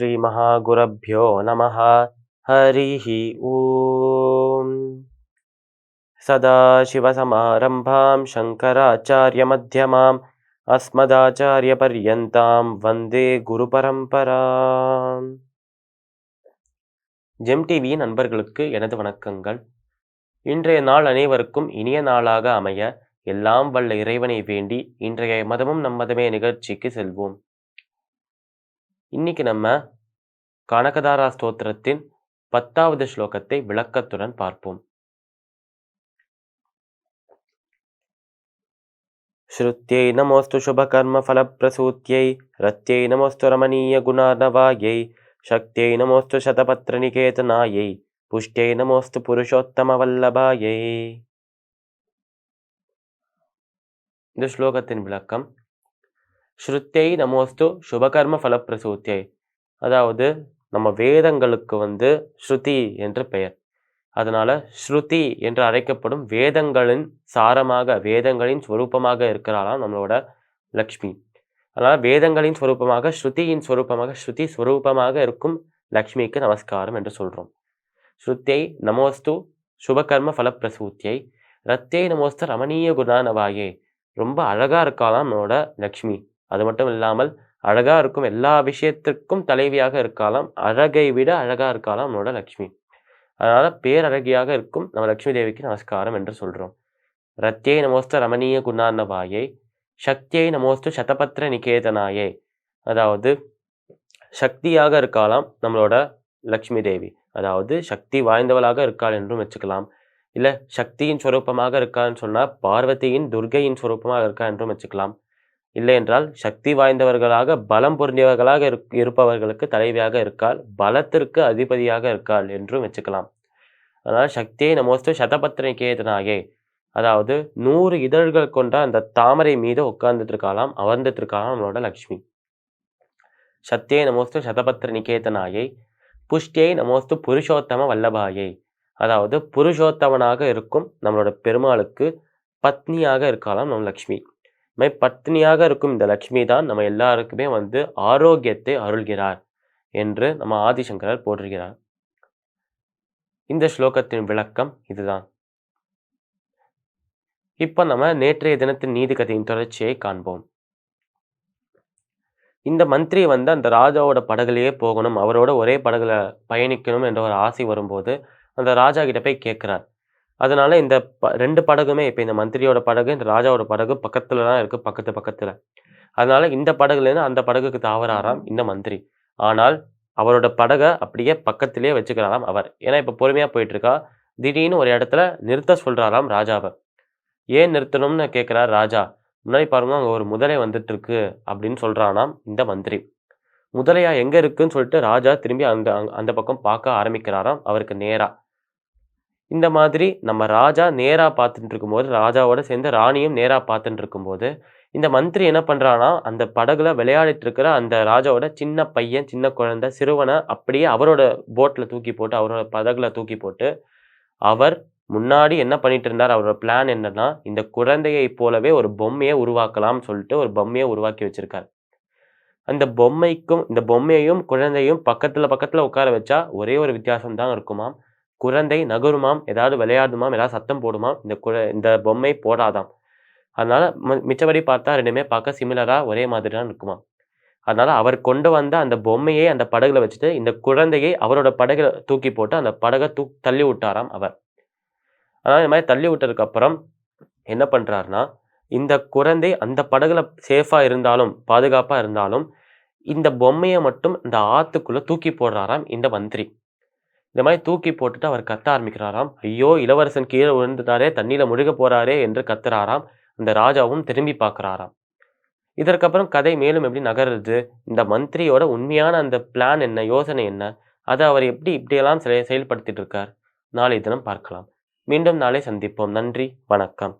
ஸ்ரீ ஸ்ரீமஹாகுரப்போ நம ஹரி ஓம் சதாசிவசமாரம்பாம் சங்கராச்சாரியமத்தியமாம் அஸ்மதாச்சாரியபர்யந்தாம் வந்தே குரு பரம்பராம் ஜெம் டிவி நண்பர்களுக்கு எனது வணக்கங்கள். இன்றைய நாள் அனைவருக்கும் இனிய நாளாக அமைய எல்லாம் வல்ல இறைவனை வேண்டி இன்றைய மதமும் நம்மதமே நிகழ்ச்சிக்கு செல்வோம். இன்னைக்கு நம்ம கனகதாரா ஸ்தோத்திரத்தின் பத்தாவது ஸ்லோகத்தை விளக்கத்துடன் பார்ப்போம் श्रुत्यै नमोऽस्तु शुभकर्मफलप्रसूत्यै रत्यै नमोऽस्तु रमणीयगुणार्णवायै शक्त्यै नमोऽस्तु शतपत्रनिकेतनायै पुष्ट्यै नमोऽस्तु புருஷோத்தமவல்லபாயை இந்த ஸ்லோகத்தின் விளக்கம் ஸ்ருத்தியை நமோஸ்து சுபகர்ம ஃபலப்பிரசூத்தியை. அதாவது நம்ம வேதங்களுக்கு வந்து ஸ்ருதி என்று பெயர். அதனால் ஸ்ருதி என்று அழைக்கப்படும் வேதங்களின் சாரமாக வேதங்களின் ஸ்வரூபமாக இருக்கிறாளாம் நம்மளோட லக்ஷ்மி. அதனால் வேதங்களின் ஸ்வரூபமாக ஸ்ருதியின் ஸ்வரூபமாக ஸ்ருதி ஸ்வரூபமாக இருக்கும் லக்ஷ்மிக்கு நமஸ்காரம் என்று சொல்கிறோம் ஸ்ருத்தியை நமோஸ்து சுபகர்ம ஃபலப்பிரசூத்தியை. ரத்தியை நமோஸ்து ரமணீய குணானவாயே. ரொம்ப அழகாக இருக்காளாம் நம்மளோட லக்ஷ்மி. அது மட்டும் இல்லாமல் அழகாக இருக்கும் எல்லா விஷயத்திற்கும் தலைவியாக இருக்கலாம் அழகை விட அழகாக இருக்கலாம் நம்மளோட லக்ஷ்மி. அதனால் பேரழகியாக இருக்கும் நம்ம லக்ஷ்மி தேவிக்கு நமஸ்காரம் என்று சொல்கிறோம் ரத்தியை நமோஸ்த ரமணீய குணார்ணவாயை சக்தியை நமோஸ்து சதபத்திர நிகேதனாயே அதாவது சக்தியாக இருக்கலாம் நம்மளோட லக்ஷ்மி தேவி. அதாவது சக்தி வாய்ந்தவளாக இருக்காள் என்றும் வச்சுக்கலாம். இல்லை சக்தியின் ஸ்வரூபமாக இருக்கான்னு சொன்னால் பார்வதியின் துர்கையின் ஸ்வரூபமாக இருக்கா என்றும் வச்சுக்கலாம். இல்லை என்றால் சக்தி வாய்ந்தவர்களாக பலம் பொருந்தியவர்களாக இருக் இருப்பவர்களுக்கு தலைவியாக இருக்காள் பலத்திற்கு அதிபதியாக இருக்காள் என்றும் வச்சுக்கலாம். அதனால் சக்தியை நமோஸ்து சதபத்திர நிகேதனாயே அதாவது நூறு இதழ்கள் கொண்ட அந்த தாமரை மீது உட்கார்ந்துட்டு இருக்கலாம் அமர்ந்துட்டு இருக்கலாம் நம்மளோட லக்ஷ்மி. சத்தியை நமோஸ்து சதபத்திர நிகேதனாயை புஷ்டியை நமோஸ்து புருஷோத்தம வல்லபாயை அதாவது புருஷோத்தமனாக இருக்கும் நம்மளோட பெருமாளுக்கு பத்னியாக இருக்கலாம் நம்ம லக்ஷ்மி. மை பத்னியாக இருக்கும் இந்த லக்ஷ்மி தான் நம்ம எல்லாருக்குமே வந்து ஆரோக்கியத்தை அருள்கிறார் என்று நம்ம ஆதிசங்கரர் போற்றுகிறார். இந்த ஸ்லோகத்தின் விளக்கம் இதுதான். இப்போ நம்ம நேற்றைய தினத்தின் நீதி கதையின் தொடர்ச்சியை காண்போம். இந்த மந்திரி வந்து அந்த ராஜாவோட படகுலையே போகணும் அவரோட ஒரே படகுல பயணிக்கணும் என்ற ஒரு ஆசை வரும்போது அந்த ராஜா கிட்ட போய் கேட்கிறார். அதனால இந்த ப ரெண்டு படகுமே இப்போ இந்த மந்திரியோட படகு இந்த ராஜாவோட படகு பக்கத்துல தான் இருக்கு பக்கத்து பக்கத்துல. அதனால இந்த படகுலேருந்து அந்த படகுக்கு தாவறாராம் இந்த மந்திரி. ஆனால் அவரோட படகை அப்படியே பக்கத்திலே வச்சுக்கிறாராம் அவர். ஏன்னா இப்போ பொறுமையா போயிட்டு இருக்கா திடீர்னு ஒரு இடத்துல நிறுத்த சொல்றாராம் ராஜாவை. ஏன் நிறுத்தணும்னு கேட்கிறார் ராஜா. முன்னாடி பாருங்க அங்கே ஒரு முதலை வந்துட்டு இருக்கு அப்படின்னு சொல்றானாம் இந்த மந்திரி. முதலையா எங்க இருக்குன்னு சொல்லிட்டு ராஜா திரும்பி அந்த அந்த பக்கம் பார்க்க ஆரம்பிக்கிறாராம். அவருக்கு நேரா. இந்த மாதிரி நம்ம ராஜா நேராக பார்த்துட்டு இருக்கும்போது ராஜாவோட சேர்ந்து ராணியும் நேராக பார்த்துட்டு இருக்கும்போது இந்த மந்திரி என்ன பண்ணுறான்னா அந்த படகுல விளையாடிட்டு இருக்கிற அந்த ராஜாவோட சின்ன பையன் சின்ன குழந்தை சிறுவனை அப்படியே அவரோட போட்டில் தூக்கி போட்டு அவரோட படகுல தூக்கி போட்டு அவர் முன்னாடி என்ன பண்ணிட்டு இருந்தார் அவரோட பிளான் என்னன்னா இந்த குழந்தையை போலவே ஒரு பொம்மையை உருவாக்கலாம்னு சொல்லிட்டு ஒரு பொம்மையை உருவாக்கி வச்சிருக்கார். அந்த பொம்மைக்கும் இந்த பொம்மையையும் குழந்தையும் பக்கத்துல பக்கத்துல உட்கார வச்சா ஒரே ஒரு வித்தியாசம் தான் இருக்குமாம். குழந்தை நகருமாம் ஏதாவது விளையாடுமாம் ஏதாவது சத்தம் போடுமாம் இந்த குழ இந்த பொம்மை போடாதாம். அதனால மிச்சபடி பார்த்தா ரெண்டுமே பார்க்க சிமிலரா ஒரே மாதிரி தான் இருக்குமா அதனால அவர் கொண்டு வந்த அந்த பொம்மையை அந்த படகுல வச்சுட்டு இந்த குழந்தையை அவரோட படகுல தூக்கி போட்டு அந்த படகை தூ தள்ளி விட்டாராம் அவர். ஆனால் இந்த மாதிரி தள்ளி விட்டதுக்கு அப்புறம் என்ன பண்ணுறாருன்னா இந்த குழந்தை அந்த படகுல சேஃபாக இருந்தாலும் பாதுகாப்பாக இருந்தாலும் இந்த பொம்மையை மட்டும் இந்த ஆற்றுக்குள்ளே தூக்கி போடுறாராம் இந்த மந்திரி. இந்த மாதிரி தூக்கி போட்டுட்டு அவர் கத்த ஆரம்பிக்கிறாராம். ஐயோ இளவரசன் கீழே விழுந்துட்டாரே தண்ணியில் முழுக போறாரே என்று கத்துறாராம். அந்த ராஜாவும் திரும்பி பார்க்குறாராம். இதற்கப்புறம் கதை மேலும் எப்படி நகருது? இந்த மந்திரியோட உண்மையான அந்த பிளான் என்ன யோசனை என்ன? அதை அவர் எப்படி இப்படியெல்லாம் செயல்படுத்திட்டு இருக்கார்? நாளை தினம் பார்க்கலாம். மீண்டும் நாளை சந்திப்போம். நன்றி வணக்கம்.